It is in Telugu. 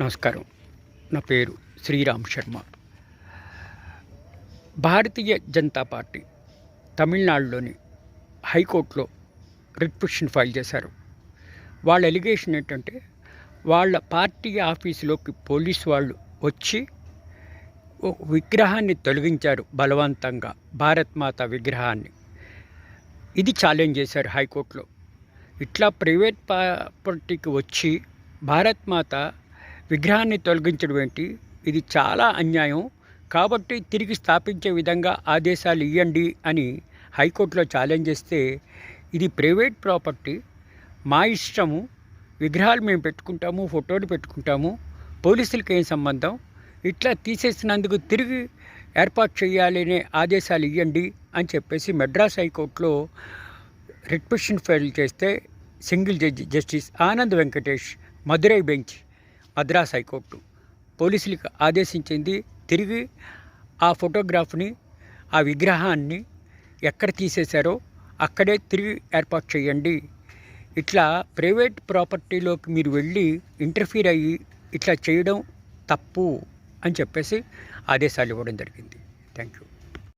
నమస్కారం. నా పేరు శ్రీరామ్ శర్మ. భారతీయ జనతా పార్టీ తమిళనాడులోని హైకోర్టులో రిట్ పిటిషన్ ఫైల్ చేశారు. వాళ్ళ ఎలిగేషన్ ఏంటంటే వాళ్ళ పార్టీ ఆఫీసులోకి పోలీస్ వాళ్ళు వచ్చి ఓ విగ్రహాన్ని తొలగించారు బలవంతంగా భారత్ మాత విగ్రహాన్ని. ఇది ఛాలెంజ్ చేశారు హైకోర్టులో. ఇట్లా ప్రైవేట్ పార్టీకి వచ్చి భారత్ మాత విగ్రహాన్ని తొలగించడం ఏంటి? ఇది చాలా అన్యాయం. కాబట్టి తిరిగి స్థాపించే విధంగా ఆదేశాలు ఇవ్వండి అని హైకోర్టులో ఛాలెంజ్ చేస్తే ఇది ప్రైవేట్ ప్రాపర్టీ. మా ఇష్టము. విగ్రహాలు మేము పెట్టుకుంటాము ఫోటోలు పెట్టుకుంటాము. పోలీసులకి ఏం సంబంధం? ఇట్లా తీసేసినందుకు తిరిగి ఏర్పాటు చేయాలనే ఆదేశాలు ఇవ్వండి అని చెప్పేసి మెడ్రాస్ హైకోర్టులో రిట్ పిటిషన్ ఫైల్ చేస్తే single judge justice Anand Venkatesh Madurai bench Madras high court. పోలీసులకు ఆదేశించింది తిరిగి ఆ ఫోటోగ్రాఫ్ని ఆ విగ్రహాన్ని ఎక్కడ తీసేశారో అక్కడే తిరిగి ఏర్పాటు చేయండి. ఇట్లా ప్రైవేట్ ప్రాపర్టీలోకి మీరు వెళ్ళి ఇంటర్ఫీర్ అయ్యి ఇట్లా చేయడం తప్పు అని చెప్పేసి ఆదేశాలు ఇవ్వడం జరిగింది. Thank you